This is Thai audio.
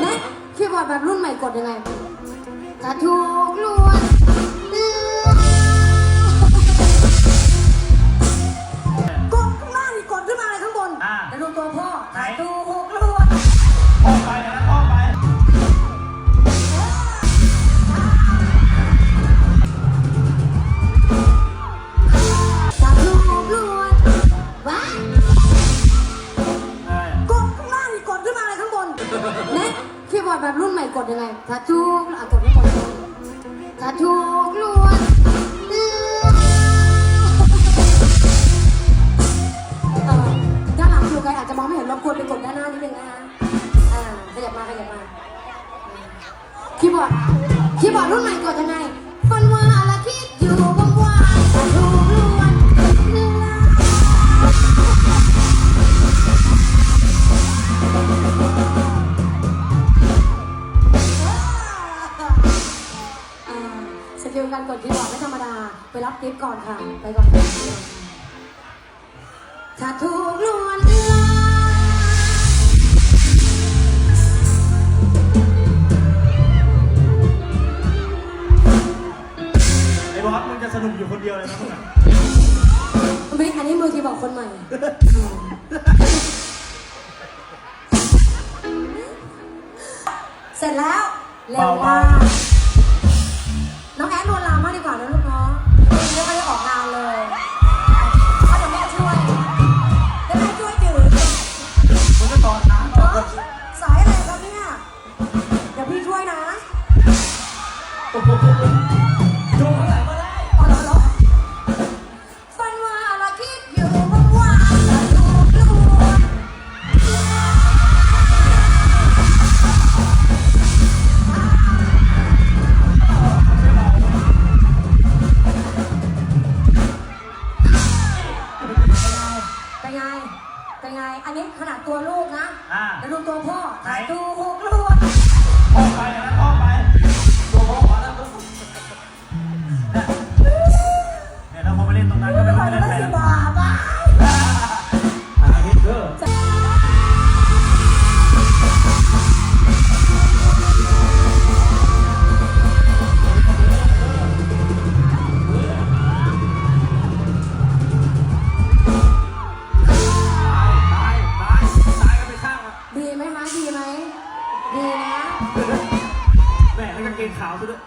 เน็ตคีย์บอร์ดแบบรุ่นใหม่กดยังไงถ้าถูกลูก แบบรุ่นใหม่กดยังไงถ้าถูกอะกดข้างบนถ้าถูกลวนเออด้านหลังอยู่ไกลอาจจะมองไม่เห็นรบกวนไปกดด้านหน้านิดนึงนะคะอ่าขยับมาขยับมาคีย์บอร์ดคีย์บอร์ดรุ่นใหม่กดยังไงฟันว่าอะไรคิดอยู่ สกิลการกดคีย์บอร์ดไม่ธรรมดา ไปรับกิฟต์ก่อนค่ะ ไปก่อนถ้าถูกลวนลามไอ้บอสมึงจะสนุกอยู่คนเดียวเลยนะมึงอะไม่อันนี้มือคีย์บอร์ดคนใหม่ เสร็จแล้วเร็วมาก ดูเท่าไหร่ก็ได้อ๋อเหรอเหรอฝันว่าเราคิดอยู่ว่างว่าจะถูกลวงเป็นไง เป็นไง อันนี้ขนาดตัวลูกนะอ่า แล้วดูตัวพ่อไหนถูกลวงออกไปนะออกไป แม่แล้วกาเกงขาวซะด้วย